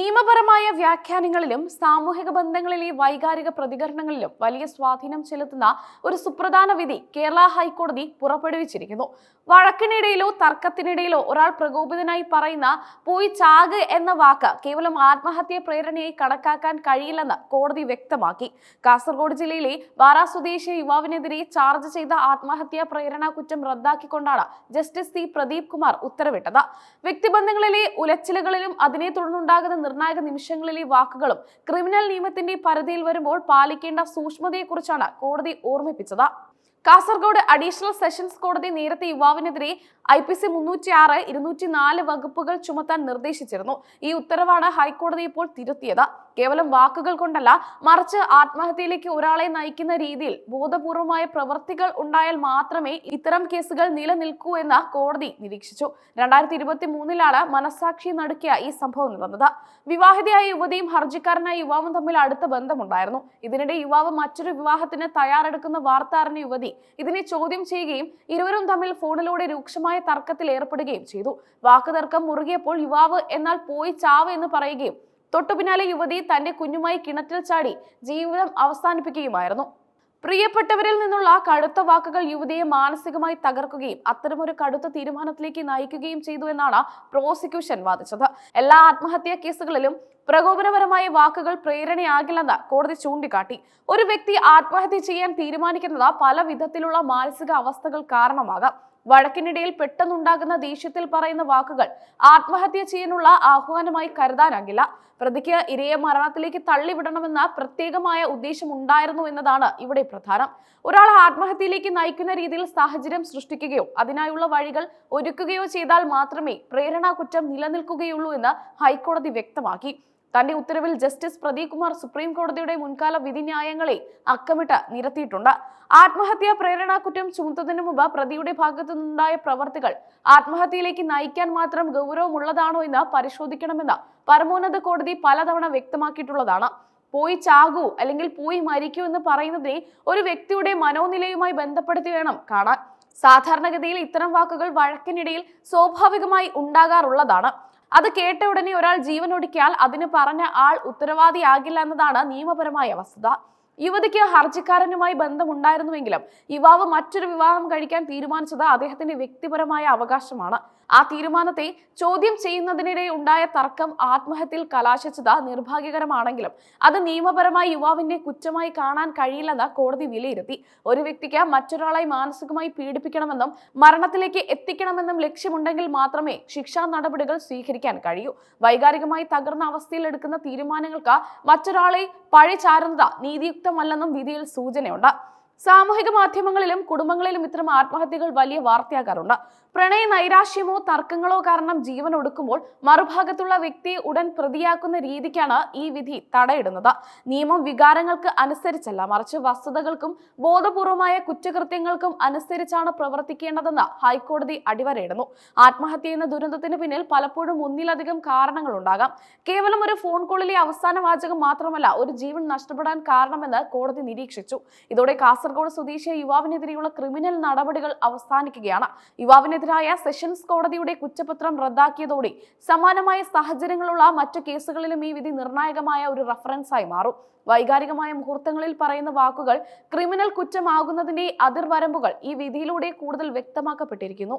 നിയമപരമായ വ്യാഖ്യാനങ്ങളിലും സാമൂഹിക ബന്ധങ്ങളിലെ വൈകാരിക പ്രതികരണങ്ങളിലും വലിയ സ്വാധീനം ചെലുത്തുന്ന ഒരു സുപ്രധാന വിധി കേരള ഹൈക്കോടതി പുറപ്പെടുവിച്ചിരിക്കുന്നു. വഴക്കിനിടയിലോ തർക്കത്തിനിടയിലോ ഒരാൾ പ്രകോപിതനായി പറയുന്ന പോയി ചാക് എന്ന വാക്ക് കേവലം ആത്മഹത്യ പ്രേരണയായി കണക്കാക്കാൻ കഴിയില്ലെന്ന് കോടതി വ്യക്തമാക്കി. കാസർഗോഡ് ജില്ലയിലെ ബാറാ സ്വദേശി യുവാവിനെതിരെ ചാർജ് ചെയ്ത ആത്മഹത്യാ പ്രേരണ കുറ്റം റദ്ദാക്കിക്കൊണ്ടാണ് ജസ്റ്റിസ് സി. പ്രദീപ് കുമാർ ഉത്തരവിട്ടത്. വ്യക്തിബന്ധങ്ങളിലെ ഉലച്ചിലുകളിലും അതിനെ തുടർന്നുണ്ടാകുന്ന നിർണായക നിമിഷങ്ങളിലെ വാക്കുകളും ക്രിമിനൽ നിയമത്തിന്റെ പരിധിയിൽ വരുമ്പോൾ പാലിക്കേണ്ട സൂക്ഷ്മതയെക്കുറിച്ചാണ് കോടതി ഓർമ്മിപ്പിച്ചത്. കാസർഗോഡ് അഡീഷണൽ സെഷൻസ് കോടതി നേരത്തെ യുവാവിനെതിരെ ഐ പി സി മുന്നൂറ്റി ആറ് ഇരുന്നൂറ്റി നാല് വകുപ്പുകൾ ചുമത്താൻ നിർദ്ദേശിച്ചിരുന്നു. ഈ ഉത്തരവാണ് ഹൈക്കോടതി ഇപ്പോൾ തിരുത്തിയത്. കേവലം വാക്കുകൾ കൊണ്ടല്ല മറിച്ച് ആത്മഹത്യയിലേക്ക് ഒരാളെ നയിക്കുന്ന രീതിയിൽ ബോധപൂർവമായ പ്രവൃത്തികൾ ഉണ്ടായാൽ മാത്രമേ ഇത്തരം കേസുകൾ നിലനിൽക്കൂ എന്ന് കോടതി നിരീക്ഷിച്ചു. രണ്ടായിരത്തി ഇരുപത്തി മൂന്നിലാണ് മനസാക്ഷി നടുക്കിയ ഈ സംഭവം നടന്നത്. വിവാഹിതയായ യുവതിയും ഹർജിക്കാരനായ യുവാവും തമ്മിൽ അടുത്ത ബന്ധമുണ്ടായിരുന്നു. ഇതിനിടെ യുവാവ് മറ്റൊരു വിവാഹത്തിന് തയ്യാറെടുക്കുന്ന വാർത്ത അറിഞ്ഞ യുവതി ഇതിനെ ചോദ്യം ചെയ്യുകയും ഇരുവരും തമ്മിൽ ഫോണിലൂടെ രൂക്ഷമായ തർക്കത്തിൽ ഏർപ്പെടുകയും ചെയ്തു. വാക്കുതർക്കം മുറുകിയപ്പോൾ യുവാവ് എന്നാൽ പോയി ചാവ് എന്ന് പറയുകയും തൊട്ടു പിന്നാലെ യുവതി തന്റെ കുഞ്ഞുമായി കിണറ്റിൽ ചാടി ജീവിതം അവസാനിപ്പിക്കുകയുമായിരുന്നു. പ്രിയപ്പെട്ടവരിൽ നിന്നുള്ള കടുത്ത വാക്കുകൾ യുവതിയെ മാനസികമായി തകർക്കുകയും അത്തരമൊരു കടുത്ത തീരുമാനത്തിലേക്ക് നയിക്കുകയും ചെയ്തു എന്നാണ് പ്രോസിക്യൂഷൻ വാദിച്ചത്. എല്ലാ ആത്മഹത്യാ കേസുകളിലും പ്രകോപനപരമായ വാക്കുകൾ പ്രേരണയാകില്ലെന്ന് കോടതി ചൂണ്ടിക്കാട്ടി. ഒരു വ്യക്തി ആത്മഹത്യ ചെയ്യാൻ തീരുമാനിക്കുന്നത് പല വിധത്തിലുള്ള മാനസിക അവസ്ഥകൾ കാരണമാകാം. വഴക്കിനിടയിൽ പെട്ടെന്നുണ്ടാകുന്ന ദേഷ്യത്തിൽ പറയുന്ന വാക്കുകൾ ആത്മഹത്യ ചെയ്യാനുള്ള ആഹ്വാനമായി കരുതാനാകില്ല. പ്രതിക്ക് ഇരയെ മരണത്തിലേക്ക് തള്ളിവിടണമെന്ന പ്രത്യേകമായ ഉദ്ദേശം ഉണ്ടായിരുന്നു എന്നതാണ് ഇവിടെ പ്രധാനം. ഒരാൾ ആത്മഹത്യയിലേക്ക് നയിക്കുന്ന രീതിയിൽ സാഹചര്യം സൃഷ്ടിക്കുകയോ അതിനായുള്ള വഴികൾ ഒരുക്കുകയോ ചെയ്താൽ മാത്രമേ പ്രേരണാ കുറ്റം നിലനിൽക്കുകയുള്ളൂ എന്ന് ഹൈക്കോടതി വ്യക്തമാക്കി. തന്റെ ഉത്തരവിൽ ജസ്റ്റിസ് പ്രദീപ് കുമാർ സുപ്രീം കോടതിയുടെ മുൻകാല വിധിന്യായങ്ങളെ അക്കമിട്ട് നിരത്തിയിട്ടുണ്ട്. ആത്മഹത്യാ പ്രേരണാ കുറ്റം ചുമത്തുന്നതിന് മുമ്പ് പ്രതിയുടെ ഭാഗത്തു നിന്നുണ്ടായ പ്രവർത്തികൾ ആത്മഹത്യയിലേക്ക് നയിക്കാൻ മാത്രം ഗൗരവമുള്ളതാണോ എന്ന് പരിശോധിക്കണമെന്ന് പരമോന്നത കോടതി പലതവണ വ്യക്തമാക്കിയിട്ടുള്ളതാണ്. പോയി ചാകൂ അല്ലെങ്കിൽ പോയി മരിക്കൂ എന്ന് പറയുന്നതിനെ ഒരു വ്യക്തിയുടെ മനോനിലയുമായി ബന്ധപ്പെടുത്തി വേണം കാണാൻ. സാധാരണഗതിയിൽ ഇത്തരം വാക്കുകൾ വഴക്കിനിടയിൽ സ്വാഭാവികമായി ഉണ്ടാകാറുള്ളതാണ്. അത് കേട്ട ഉടനെ ഒരാൾ ജീവൻ ഒടുക്കിയാൽ അതിന് പറഞ്ഞ ആൾ ഉത്തരവാദിയാകില്ല എന്നതാണ് നിയമപരമായ വസ്തുത. യുവതിക്ക് ഹർജിക്കാരനുമായി ബന്ധമുണ്ടായിരുന്നുവെങ്കിലും യുവാവ് മറ്റൊരു വിവാഹം കഴിക്കാൻ തീരുമാനിച്ചത് അദ്ദേഹത്തിന്റെ വ്യക്തിപരമായ അവകാശമാണ്. ആ തീരുമാനത്തെ ചോദ്യം ചെയ്യുന്നതിനിടെ ഉണ്ടായ തർക്കം ആത്മഹത്യയിൽ കലാശിച്ചത് നിർഭാഗ്യകരമാണെങ്കിലും അത് നിയമപരമായി യുവാവിന്റെ കുറ്റമായി കാണാൻ കഴിയില്ലെന്ന് കോടതി വിലയിരുത്തി. ഒരു വ്യക്തിക്ക് മറ്റൊരാളെ മാനസികമായി പീഡിപ്പിക്കണമെന്നും മരണത്തിലേക്ക് എത്തിക്കണമെന്നും ലക്ഷ്യമുണ്ടെങ്കിൽ മാത്രമേ ശിക്ഷാ നടപടികൾ സ്വീകരിക്കാൻ കഴിയൂ. വൈകാരികമായി തകർന്ന അവസ്ഥയിൽ എടുക്കുന്ന തീരുമാനങ്ങൾക്ക് മറ്റൊരാളെ പഴി ചാരുന്നത് നീതിയുക്തമല്ലെന്നും വിധിയിൽ സൂചനയുണ്ട്. സാമൂഹിക മാധ്യമങ്ങളിലും കുടുംബങ്ങളിലും ഇത്തരം ആത്മഹത്യകൾ വലിയ വാർത്തയാകാറുണ്ട്. പ്രണയ നൈരാശ്യമോ തർക്കങ്ങളോ കാരണം ജീവൻ ഒടുക്കുമ്പോൾ മറുഭാഗത്തുള്ള വ്യക്തി ഉടൻ പ്രതിയാക്കുന്ന രീതിക്കാണ് ഈ വിധി തടയിടുന്നത്. നിയമം വികാരങ്ങൾക്ക് അനുസരിച്ചല്ല. മറിച്ച് വസ്തുതകൾക്കും ബോധപൂർവമായ കുറ്റകൃത്യങ്ങൾക്കും അനുസരിച്ചാണ് പ്രവർത്തിക്കേണ്ടതെന്ന് ഹൈക്കോടതി അടിവരയിടുന്നു. ആത്മഹത്യ എന്ന ദുരന്തത്തിന് പിന്നിൽ പലപ്പോഴും ഒന്നിലധികം കാരണങ്ങൾ കാരണങ്ങളുണ്ടാകാം. കേവലം ഒരു ഫോൺ കോളിലെ അവസാന വാചകം മാത്രമല്ല ഒരു ജീവൻ നഷ്ടപ്പെടാൻ കാരണമെന്ന് കോടതി നിരീക്ഷിച്ചു. ഇതോടെ കാസർഗോഡ് സ്വദേശിയ യുവാവിനെതിരെയുള്ള ക്രിമിനൽ നടപടികൾ അവസാനിക്കുകയാണ്. യുവാവിനെതിരായ സെഷൻസ് കോടതിയുടെ കുറ്റപത്രം റദ്ദാക്കിയതോടെ സമാനമായ സാഹചര്യങ്ങളുള്ള മറ്റു കേസുകളിലും ഈ വിധി നിർണായകമായ ഒരു റഫറൻസായി മാറും. വൈകാരികമായ മുഹൂർത്തങ്ങളിൽ പറയുന്ന വാക്കുകൾ ക്രിമിനൽ കുറ്റമാകുന്നതിന്റെ അതിർവരമ്പുകൾ ഈ വിധിയിലൂടെ കൂടുതൽ വ്യക്തമാക്കപ്പെട്ടിരിക്കുന്നു.